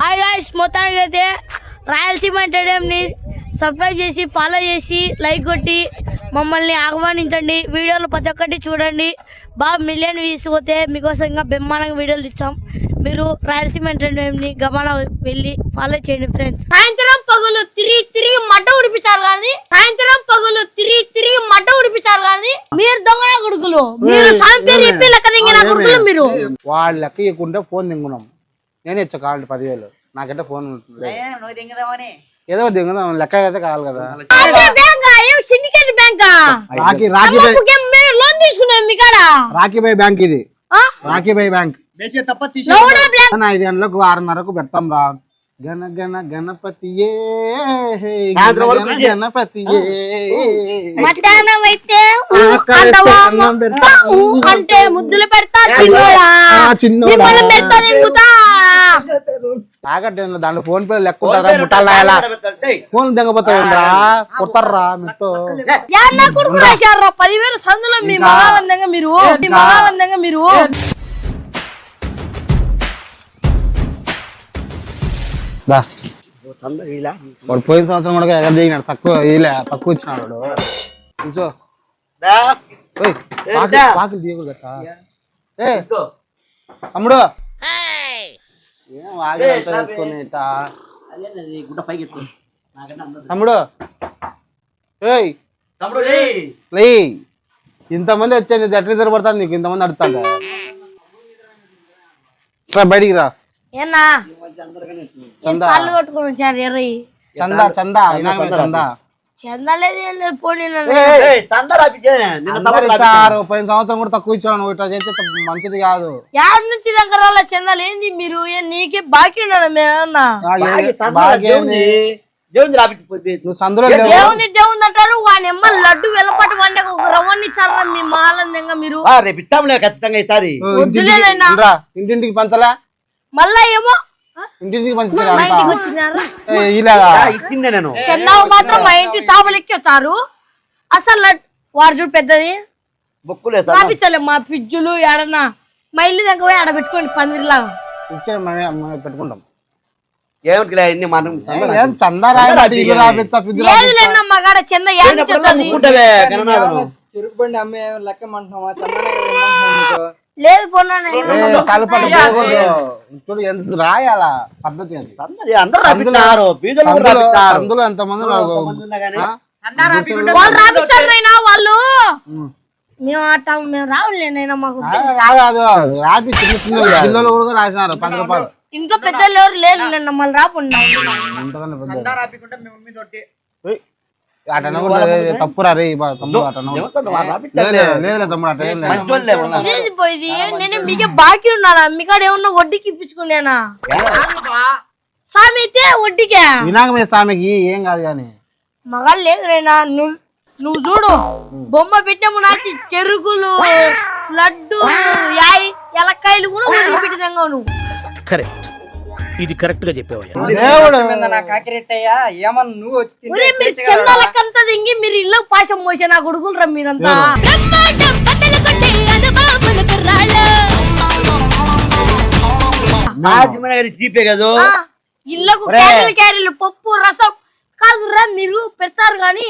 Hi guys మొత్తానికి అయితే రాయలసీమ ఎంటర్టైన్మెంట్ని సబ్స్క్రైబ్ చేసి ఫాలో చేసి లైక్ కొట్టి మమ్మల్ని ఆహ్వానించండి. వీడియోలు ప్రతి ఒక్కటి చూడండి. బాగా మిలియన్ వ్యూస్ పోతే మీకోసం ఇంకా బ్రహ్మాండంగా వీడియోలు ఇచ్చాం మీరు రాయలసీమ ఎంటర్టైన్మెంట్ని గమన వెళ్ళి ఫాలో చేయండి ఫ్రెండ్స్ సాయంత్రం పగులు తిరిగి తిరిగి మడ్డ ఉడిపించారు కానీ సాయంత్రం పగులు తిరిగి తిరిగి మడ్డ ఉడిపించారు కానీ మీరు దొంగన కొడుకులు. మీరు సాయం పేరు చెప్పి లెక్క దింగిన కొడుకులు మీరు. వాళ్ళు లెక్క ఇవ్వకుంటే ఫోన్ దింగున్నాం. నేనే ఇచ్చా కావాలి పదివేలు. నాకంటే ఫోన్ ఉంటుంది నువ్వు దింగదామని. ఏదో ఒకటి దింగుదాం లెక్క అయితే కావాలి కదా. సిండికేట్ బ్యాంకా రాఖీ రాఖీ బై లోన్ తీసుకున్నాం మీ కాడ? రాఖీ బై బ్యాంక్ ఇది. ఆ? Rakhi by bank. ఐదు గంటలకు ఆరున్నరకు పెడతాం రా. గణ గణ గణపతియే. గణపతియే. మధ్యాహ్నం అయితే అంటే ముద్దులు పెడతా తాగట్టే దాంట్లో ఫోన్ పే లెక్క ఉంటారా ముట్టాలా ఫోన్ దింగపోతారా కొడతారా మీతో పదివేలు సందులో మీ? మగావందంగా మీరు మీ? మగావందంగా మీరు. దా. వాడు పోయిన సంవత్సరం కూడా ఎగర దిగినాడు. తక్కువ ఇలా తక్కువ ఇచ్చినాడు వాడు. కూర్చో. పాకిలు తీయకూడదు అక్క. ఏ తమ్ముడు. ఏం వేసుకొని ఇట్టా? గుడ్డ పైకి. తమ్ముడు. ఏయ్. తమ్ముడు రేయ్. లే. ఇంతమంది వచ్చాయి నీది ఎట్లా నిద్రపడతాను నీకు ఇంతమంది అడుగుతాడు రా బయటికి రా. ఏనా కాళ్ళు కొట్టుకుని వచ్చారు ఎర్రయి చందా చందా చెందలేదు పోనీ ఇచ్చారు పోయిన సంవత్సరం కూడా తక్కువ ఇచ్చాడు నువ్వు ఇట్లా చేస్తే మంచిది కాదు. యాడ్ నుంచి దగ్గర చెందాలి? ఏంది మీరు? ఏ నీకే బాకీ ఉన్నాడు మేమన్నా. నువ్వు సందులో అంటారు వాని ఎమ్మ లడ్డు వెలపాటు వండే ఒక రవ్వని ఇచ్చారా మీ మహాలందంగా మీరు? రేపు ఇస్తాంలే ఖచ్చితంగా ఈసారి. ఇంటింటికి పంచలే? మళ్ళా ఏమో ఇంటికి ఇలాగా ఇచ్చిందే నేను. చెన్నావు మాత్రం మా ఇంటి తాపలెక్కి వచ్చారు అసలు వాడు చూడు పెద్దది. బొక్కులే మా ఫ్రిడ్జులు ఏడన్నా. మా ఇల్లు దగ్గర పోయి ఆడ పెట్టుకోండి పందిరిలాగా మనమే పెట్టుకుంటాం. మనం చందా చందా. చెరుకు బండి అమ్మే నీకు? లేదు. చూడు ఎంత రాయాలా పద్ధతి అది. అందరూ. సందులో ఎంతమంది? వాళ్ళు వాళ్ళు. మేము అట్ట మేము రావులేనైనా మాకు రాదు రాపి చిన్న చిన్న గిన్నెలు కూడా రాసినారు పది రూపాయలు. ఇంట్లో పెద్దలు ఎవరు లేరు మళ్ళీ రాకుండా అటన కూడా తప్పురా రే తమ్ముడు అటన తమ్ముడు అట నేను మీకే బాకీ ఉన్నానా ఏమన్నా వడ్డీకి ఇప్పించుకునేనా? స్వామి అయితే వడ్డీకే. వినాయకమే స్వామికి ఏం కాదు కానీ. మగాళ్ళు లేదు రేనా నువ్వు నువ్వు చూడు. బొమ్మ పెట్టాము నాచి చెరుకులు లడ్డు యాయ్ ఎలక్కాయలు కూడా వదిలిపెట్టిదంగా నువ్వు. కరెక్ట్. ఇది కరెక్ట్గా చెప్పావయ్యా. మీరు దింగి ఇల్లు పాశం మోసే నా కొడుకులు రా మీరంతా. కదా. ఇళ్ళకు క్యారీలు క్యారీలు పప్పు రసం. కాదు రా మీరు పెడతారు కానీ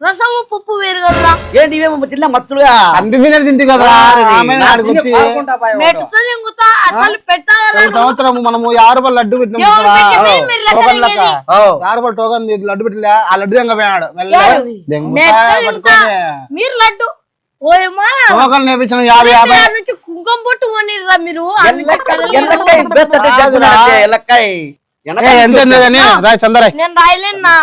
రసము పప్పు వేరు కదరా. ఏంటి ఇవేమో తిన్నా మత్తులుగా? అంటి తినే తింటి కదా ఆమె నా ఆడికి వచ్చి పాల్గొంటా బాయ్ ఒకడు. మెట్టుతో దింగుతా అసలు సంవత్సరం మనము యాభై రూపాయలు లడ్డు పెట్టినాం. యాభై రూపాయలు టోకన్ లడ్డు పెట్టలే ఆ లడ్డు దెంగ పట్టుకొని. మీరు లడ్డు? టోకన్ నేర్పించిన యాభై యాభై. నుంచి కుంకుమ పొట్టు కొనిర్రా మీరు? కాదురా. ఎంత నేను రాయలేనా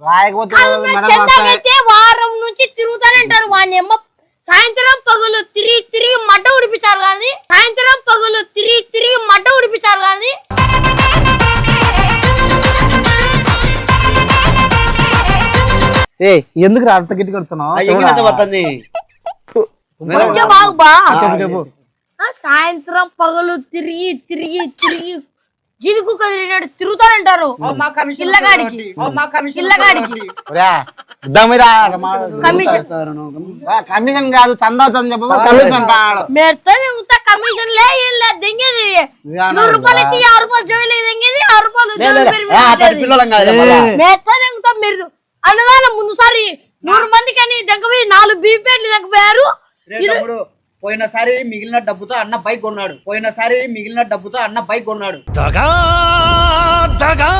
రాయకపోతే వారం నుంచి తిరుగుతానంటారు వాడిని ఏమో సాయంత్రం పగులు తిరిగి తిరిగి మడ్డ ఉడిపించారు కానీ సాయంత్రం పగులు తిరిగి తిరిగి మడ్డ ఉడిపించారు కానీ ఏ ఎందుకు రా అంత గిట్టి కొడుతున్నావు సాయంత్రం పగలు తిరిగి తిరిగి తిరిగి జిదుకు కదిలినాడు తిరుగుతానంటారు. మీరా, మా- కమిషన్ కాదు చందా చంద చెప్పు కమిషన్ కమిషన్ లే ఏం లేదు దెంగేది. నూరు రూపాయలు. ఇచ్చి ఆరు రూపాయలు జోలి దెంగేది ఆరు రూపాయలు మీరు అన్నదాన ముందుసారి నూరు మందికి అని దెంగపోయి నాలుగు బీపేట్లు దెంగపోయారు. రే తమ్ముడు పోయినసారి మిగిలిన డబ్బుతో అన్న బైక్ కొన్నాడు. పోయినసారి మిగిలిన డబ్బుతో అన్న బైక్ కొన్నాడు. దగా దగా.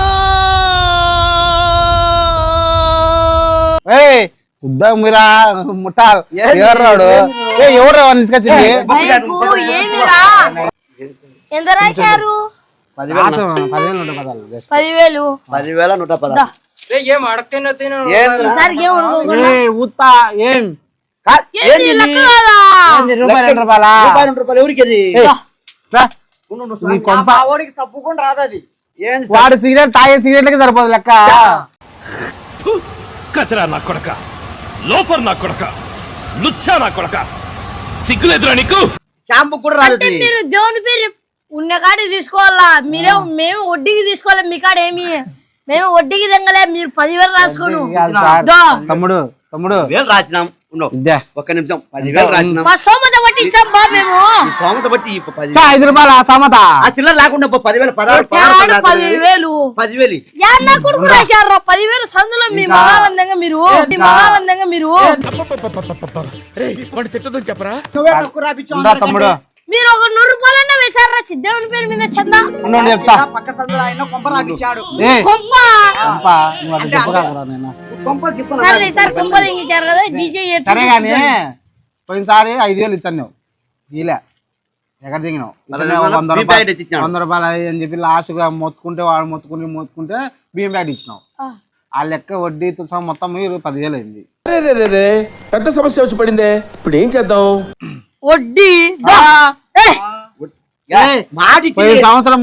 ఏయ్ ఉద్దాం మీరా ముట్టాల్ ఎవరాడు ఏ ఎవరు తీసుకొచ్చింది? పదివేలు పదివేలు నూట ఏం? ఈసారి ఏం? రాదు అది? వాడు సిగరెట్ తాగే సిగరెట్లకి సరిపోదు లెక్క. కచరా నా కొడక. లోఫర్ నా కొడక. లుచ్చా నా కొడక. సిగ్గులేదురా నీకు? షాంపూ కూడా రాదు అంటే ఇది. మీరు దేవుని పేరు ఉన్న కాడికి తీసుకోవాలా? మీరే మేము వడ్డీకి తీసుకోవాలి మీ కాడ ఏమి? మేము వడ్డీకి తెంగలే మీరు పదివేలు రాసుకోను. తమ్ముడు తమ్ముడు. వేలు రాసినాం. ఒక్క నిమిషం. పదివేలు రాసినాం. మా సోమత బట్టి ఇచ్చాం బా మేము. ఈ సోమత బట్టి ఈ పది చా, ఐదు రూపాయల సమత? ఆ చిల్లర లేకుండా పో, పదివేలు పదహారు పదహారు యాడ పదహారు పదివేలు. పదివేలు పదివేలు యాడ నా కొడుకు రాశారు పదివేలు సందులో మీ మగావందంగా మీరు. మీ మీరు. రే వాడు తిట్టదని చెప్పరా? నువ్వే తక్కువ రాపిచ్చావు ఉందా తమ్ముడు. మీరు ఒక నూరు రూపాయలన్నా వేశారా? దేవుని పేరు మీద చందా? చెప్తా. పక్క సందులో ఆయన కొంప రాపిచ్చాడు ఏ. కొంప? నువ్వు అట్లా చెప్పకాకురా నాయనా. కొంపలు తిప్పలు సరే ఈసారి కొంప తెంగించారు కదా డీజే సరే గాని పోయినసారి ఐదు వేలు ఇచ్చాను నువ్వు ఈలే ఎక్కడ దిగినావు ఇతనే వంద బియ్యం రూపాయలు ప్యాకెట్. వంద రూపాయలు అని చెప్పి లాస్ట్గా మొత్తుకుంటే వాడు మొత్తుకుని మొత్తుకుంటే బియ్యం ప్యాకెట్ ఇచ్చినావు. ఆ. లెక్క వడ్డీతో సహా మొత్తం మీరు పదివేలు అయింది. పెద్ద సమస్య వచ్చి పడిందే. ఇప్పుడు ఏం చేద్దాం? వడ్డీ. సంవత్సరం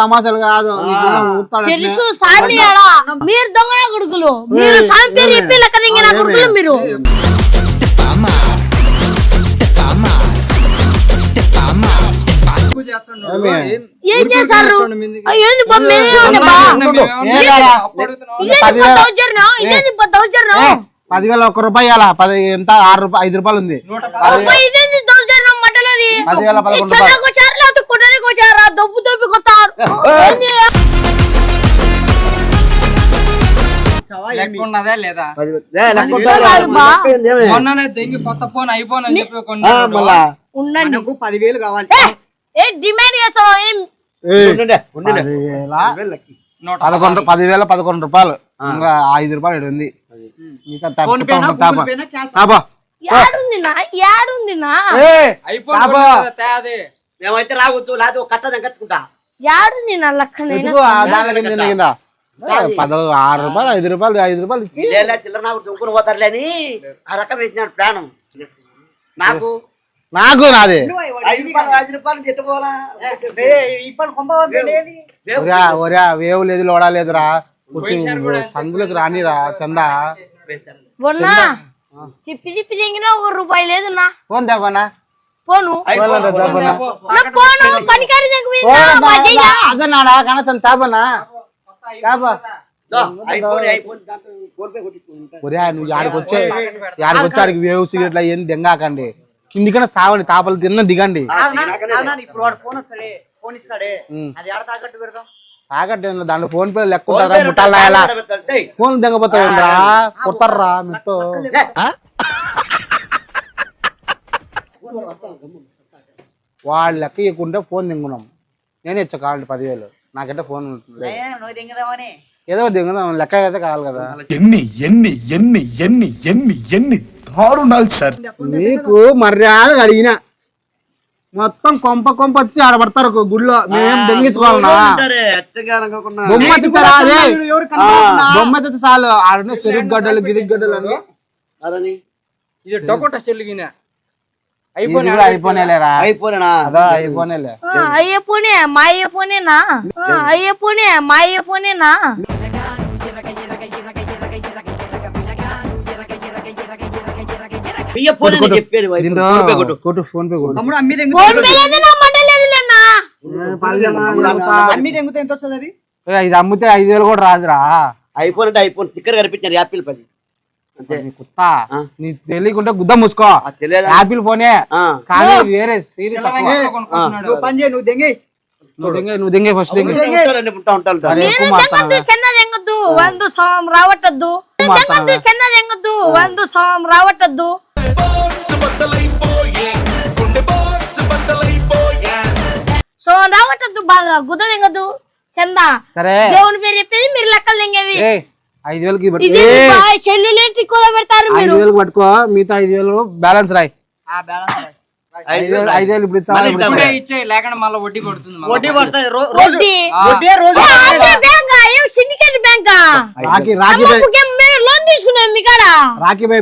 తమాషాలు కాదు. తెలుసు సామి మీరు దొంగన కొడుకులు. మీరు సామి పేరు చెప్పి లెక్క దింగిన కొడుకులు మీరు. ఏం- చేశారు ఏంది బా బా? ఇదేంది బా పదివేల- దౌర్జన్యం? ఒక్క రూపాయి ఇవ్వాలా పది ఎంత ఆరు రూపాయలు ఐదు రూపాయలు ఉంది నూట అబ్బా, ఇదేంది దౌర్జన్యం మటలది? పదివేల ఈ పదకొండు చెన్నకు రూపాయలు వచ్చారు, లేకపోతే కొట్టడానికి వచ్చారా? దబ్బు దబ్బి కొత్తారు. ఏంది? పదివేలు. లెక్క ఉన్నదా లేదా? కాదు బా. మొన్ననే దెంగి కొత్త ఫోన్ ఐఫోన్ అని చెప్పి ఆ, కొన్నాడు మళ్ళా ఉండండి మనకు పదివేలు కావాలి ఏ, ఏ డిమాండ్ చేస్తావా? ఏం? పదకొండు పదివేల పదకొండు రూపాయలు. ఇంకా ఐదు రూపాయలు ఈడ ఉంది. ఇంకా. యాడుంది నా యాడుంది నా ఏ, ఐఫోన్ తాప. తేదే. మేమైతే రావద్దు ఒక కట్ట కట్టుకుంటా యాడుంది నా ఏ, పద ఆరు రూపాయలు ఐదు రూపాయలు ఐదు రూపాయలు ఇచ్చి. చిల్లర నాకు దుంకుని పోతారులే అని ఆ రకం వేసినాడు ప్రాణం. నాకు నాకు నాది ఒరా ఒరా వేవు లేదు లోడా లేదురా సందులోకి రానిరా చందా మొన్న తిప్పి తిప్పి తెంగినా ఒక రూపాయి లేదు నా ఫోన్ తేపనా పోను పోను పనికారి అదన్నాడా కనసం తాపనా తాపా. ఒరే నువ్వు యాడికి వచ్చే యాడికి వచ్చి ఆడికి వేవు సిగరెట్లు అయ్యి దెంగాకండి కిందికన్నా సావని తాపలు తిన్న దిగండి. ఇప్పుడు వాడు ఫోన్ వచ్చాడే ఫోన్ ఇచ్చాడే. ఉమ్. అది ఎడ తాకట్టు పెడదాం తాకట్టే దాంట్లో ఫోన్ పే లెక్క ఫోన్ దెంగపోతారా కొడతారా మీతో వాళ్ళు లెక్క ఇవ్వకుంటే ఫోన్ దింగున్నాం. నేనే ఇచ్చా కావాలి పదివేలు. నాకంటే ఫోన్ ఏదో దింగుదాం. లెక్క అయితే కావాలి కదా. ఎన్ని ఎన్ని ఎన్ని ఎన్ని ఎన్ని ఎన్ని దారుణాలు సార్. నీకు మర్యాద అడిగిన. మొత్తం కొంప కొంప వచ్చి ఆడబడతారు గుడిలో మేమేం అనుకోకుండా. బొమ్మ అదే ఎవరు బొమ్మ తెచ్చి చాలు. ఆడనే చెరుకు గడ్డలు గిరిక్ గడ్డలు అని అదని ఇది డొకోట చెల్లిగిన అయిపోయినా పోనే మా అయ్యే పోనేనా ఆ, అయ్యే పోనే మా ఇది అమ్మితే ఐదు వేలు కూడా రాదురా. ఐఫోన్ అంటే ఐఫోన్ స్టిక్కర్ కనిపించారు యాపిల్ పది. కొత్త. నీ తెలియకుండా గుద్ద ముసుకో. యాపిల్ ఫోనే. కానీ వేరే సీరియస్ నువ్వు దెంగే ఫస్ట్ రావట్టద్దు. రావట్టద్దు. సో రావట్టద్దు బాగా. గుద్ద తెంగద్దు చంద. సరే. దేవుని పేరు చెప్పేది మీరు లెక్కలు తెంగేది ఏ ఐదు వేలకి పెడతారు వేలకు పట్టుకో. మిగతా ఐదు వేలు బ్యాలెన్స్ రాయి. ఐదు వేలు ఇప్పుడు? ఇచ్చే లేకుండా మళ్ళీ వడ్డీ పడుతుంది. వడ్డీ పడుతుంది వడ్డీ. వడ్డీ రోజు సిండికేట్ బ్యాంకా రాకీ రాకీ లోన్ తీసుకున్నాం మీ కాడ?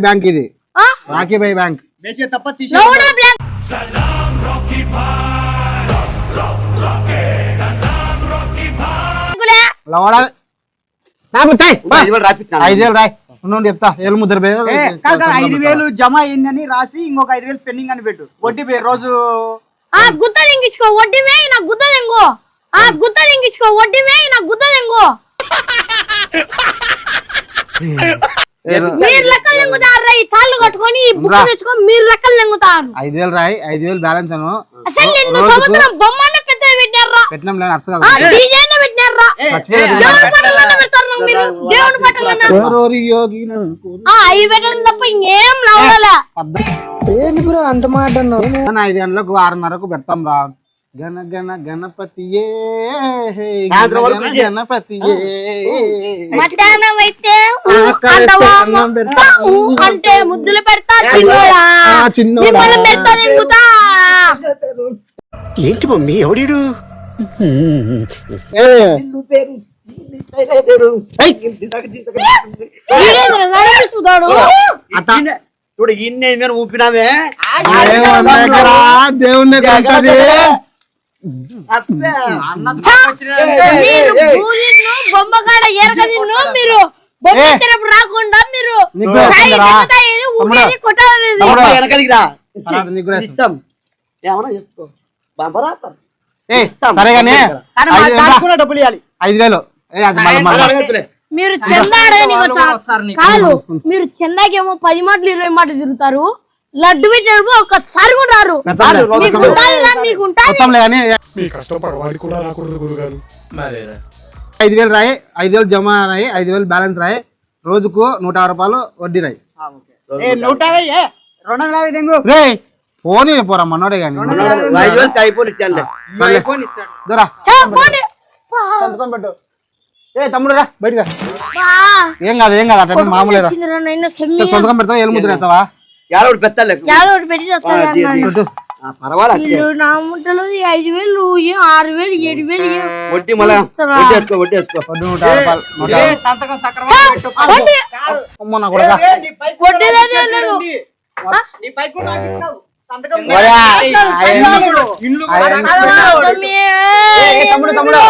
బ్యాంక్ ఇది? Rocky by bank. వేసే తప్ప తీసే లౌడా బ్యాంక్ బ్యాంకులే. లవడా. రాబోతాయ్. బా. ఐదు వేలు రాపిస్తాను. ఐదు వేలు రాయ్ ఉండండి చెప్తా. ఏళ్ళు ముద్ర ఐదు వేలు జమ అయిందని రాసి ఇంకొక ఐదు వేలు పెండింగ్ అని పెట్టు. వడ్డీ పే రోజు ఆ గుద్ద తెంగించుకో వడ్డీ వేయి నా గుద్ద తెంగు ఆ గుద్ద తెంగించుకో వడ్డీ వేయి నా గుద్ద తెంగు మీరు లెక్కలు తెంగుతారు ఈ తాళ్ళు కట్టుకొని ఈ బుక్ రా. తెచ్చుకొని మీరు లెక్కలు ఐదు వేలు రాయ్ ఐదు వేలు బ్యాలెన్స్ అను. అసలు నిన్ను రోజుకు సంవత్సరం బొమ్మన్న పెద్ద పెట్టారా పెట్టినాం లేని అర్థం ఆ కదా. డీజే పెట్టారా ఏ, మర్చిపోయారు. దేవుని పట్టాలన్నా పెడతారు మీరు. దేవుని పట్టాలన్నా ఓరోరి యోగి నన్ను ఆ అవి పెట్టడం తప్ప ఇంకేం లావాలా ఏంటి బ్రో అంత మాట ఐదు గంటలకు ఆరున్నరకు పెడతాం రా. గణ గణ గణపతియే. గణపతియే. మధ్యాహ్నం అయితే అన్నం పెడతా. అంటే ముద్దులు పెడతా చిన్నోడా? చిన్నోడా. ఏంటి మమ్మీ ఎవడీడు? చూడాడు చూడు ఇన్ని ఊపినామే? దేవుని కంటది మీరు. ఎరగ బొమ్మ రాకుండా మీరు. ఐదు వేలు మీరు చందాడని. కాదు మీరు చందాకేమో పది మాటలు ఇరవై మాటలు తిరుగుతారు. లడ్డు పెట్టినప్పుడు ఒక్కసారి కూడా రారు. మీ కష్టం కూడా రాకూడదు గురుగారు. ఐదు వేలు రాయి ఐదు వేలు జమ రాయి ఐదు వేలు బ్యాలెన్స్ రాయి. రోజుకు నూట యాభై రూపాయలు వడ్డీ రాయి. నూట యాభై పోనీ పోరా మనోడే కానీ. పెట్టు. ఏ తమ్ముడు రా. ఏం కాదు ఏం కాదు సెమ్మి. సరే, సంతకం పెడతావా? ఏలు ముద్ర వేస్తావా యాదవ్ పెట్టాలి యాదో ఒకటి పెట్టి పర్వాలేదు నా ముట్టలు ఐదు వేలు ఆరు వేలు ఏడు వేలు వడ్డీ మళ్ళా ఇస్తారా? వడ్డీ వేసుకో వడ్డీ వేసుకో వడ్డీ నూట యాభై రూపాయలు నూట ఏ యాభై సంతకం సక్రమంగా పెట్టు వడ్డీ. అమ్మ నా కొడుకా. ఏ, నీ పైకి వడ్డీ కూడా లేదు, రాసిచ్చాడు లేదు. ఉంది. నీ పైకి కూడా రాసిచ్చావు. సంతకం ఓయా, రాసిచ్చాడు. ఆయన- పైకి కూడా. ఇండ్లు ఆయన- తమ్మి, ఏ, ఏ, తమ్ముడు తమ్ముడు